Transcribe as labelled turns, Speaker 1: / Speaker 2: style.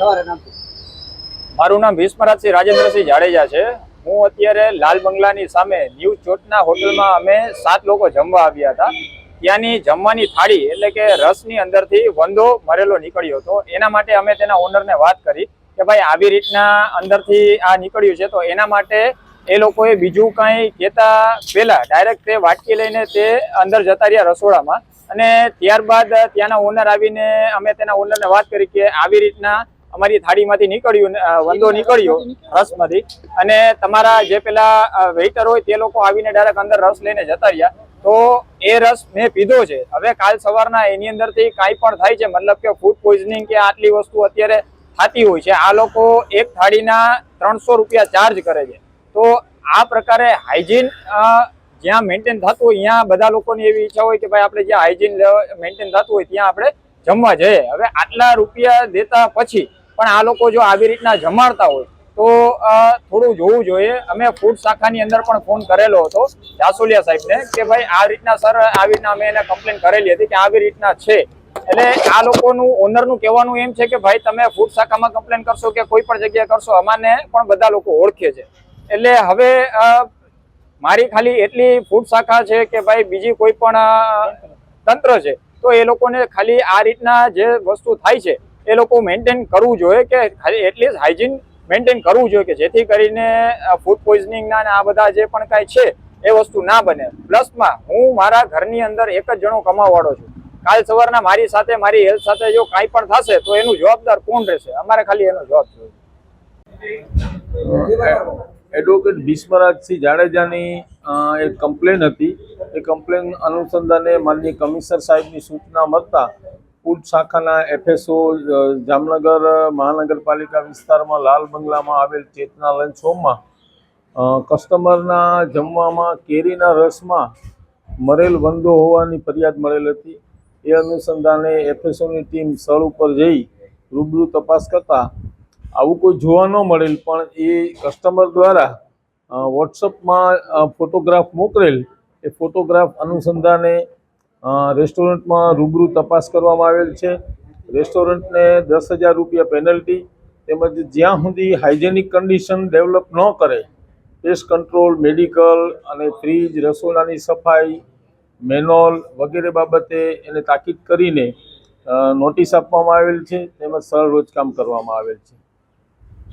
Speaker 1: સવારે નામ
Speaker 2: મારું નામ ભીષ્મરાજસિંહ રાજેન્દ્રસિંહ જાડેજા છે. હું અત્યારે લાલ બંગલાની સામે ન્યૂ ચોટના હોટલમાં અમે સાત લોકો જમવા આવ્યા હતા. ત્યાંની જમવાની થાળી એટલે કે રસની અંદરથી વંદો મરેલો નીકળ્યો હતો. એના માટે અમે તેના ઓનરને વાત કરી કે ભાઈ આવી રીતના અંદરથી આ નીકળ્યું છે તો એના માટે એ લોકોએ બીજું કાંઈ કહેતા પહેલાં ડાયરેક્ટ તે વાટકી લઈને તે અંદર જતા રહ્યા રસોડામાં. અને ત્યારબાદ ત્યાંના ઓનર આવીને અમે તેના ઓનરને વાત કરી કે આવી રીતના અમારી થાળીમાંથી નીકળ્યું વંદો નીકળ્યો રસમાંથી. અને તમારા જે પેલા વેઇટર હોય તે લોકો આવીને ડાયરેક્ટ અંદર રસ લઈને જતા રહ્યા. તો એ રસ મેં પીધો છે. હવે કાલ સવારના એની અંદરથી કાંઈ પણ થાય છે મતલબ કે ફૂડ પોઈઝનિંગ કે આટલી વસ્તુ અત્યારે થતી હોય છે આ લોકો એક થાળીના ત્રણસો રૂપિયા ચાર્જ કરે છે. તો આ પ્રકારે હાઇજીન જ્યાં મેન્ટેન થતું હોય ત્યાં બધા લોકોની એવી ઈચ્છા હોય કે ભાઈ આપણે જ્યાં હાઇજીન મેન્ટેન થતું હોય ત્યાં આપણે જમવા જઈએ. હવે આટલા રૂપિયા દેતા પછી પણ આ લોકો જો આવી રીતના જમાડતા હોય તો થોડું જોવું જોઈએ. અમે ફૂડ શાખાની અંદર પણ ફોન કરેલો હતો જાસુલિયા સાહેબને કે ભાઈ, આ રીતના સર, આવી રીતના અમે એને કમ્પ્લેન કરેલી હતી કે આવી રીતના છે. એટલે આ લોકોનું ઓનરનું કહેવાનું એમ છે કે ભાઈ, તમે ફૂડ શાખામાં કમ્પ્લેન કરશો કે કોઈ પણ જગ્યાએ કરશો, અમાને પણ બધા લોકો ઓળખે છે. એટલે હવે મારી ખાલી એટલી ફૂડ શાખા છે કે ભાઈ, બીજી કોઈ પણ તંત્ર છે, તો એ લોકોને ખાલી આ રીતના જે વસ્તુ થાય છે એ લોકો મેન્ટેન કરવું જોઈએ કે એટલીસ્ટ હાઇજીન મેન્ટેન કરવું જોઈએ કે જેથી કરીને ફૂડ પોઈઝનિંગના આ બધા જે પણ કાંઈ છે, એ વસ્તુ ના બને. પ્લસમાં હું મારા ઘરની અંદર એક જ જણો કમાવાળો છું. કાલ સવારના મારી સાથે, મારી હેલ્થ સાથે જો કાંઈ પણ થશે, તો એનું જવાબદાર કોણ રહેશે? અમારે ખાલી એનો જવાબ જોઈએ.
Speaker 3: એડવોકેટ ભીષ્મરાજસિંહ જાડેજાની એક કમ્પ્લેન હતી. એ કમ્પ્લેન અનુસંધાને માનનીય કમિશનર સાહેબની સૂચના મળતા ફૂડ શાખાના એફએસઓ જામનગર મહાનગરપાલિકા વિસ્તારમાં લાલ બંગલામાં આવેલ ચેતના લંચ હોમમાં કસ્ટમરના જમવામાં કેરીના રસમાં મરેલ વંદો હોવાની ફરિયાદ મળેલ હતી. એ અનુસંધાને એફએસઓની ટીમ સ્થળ ઉપર જઈ રૂબરૂ તપાસ કરતાં આવું કોઈ જોવા ન મળેલ, પણ એ કસ્ટમર દ્વારા વોટ્સઅપમાં ફોટોગ્રાફ મોકલેલ. એ ફોટોગ્રાફ અનુસંધાને રેસ્ટોરન્ટમાં રૂબરૂ તપાસ કરવામાં આવેલ છે. રેસ્ટોરન્ટને દસ હજાર રૂપિયા પેનલ્ટી તેમજ જ્યાં સુધી હાઇજેનિક કન્ડિશન ડેવલપ ન કરે, પેસ્ટ કંટ્રોલ, મેડિકલ અને ફ્રીજ રસોડાની સફાઈ, મેનોલ વગેરે બાબતે એને તાકીદ કરીને નોટિસ આપવામાં આવેલ છે તેમજ સરળ રોજકામ કરવામાં આવેલ છે.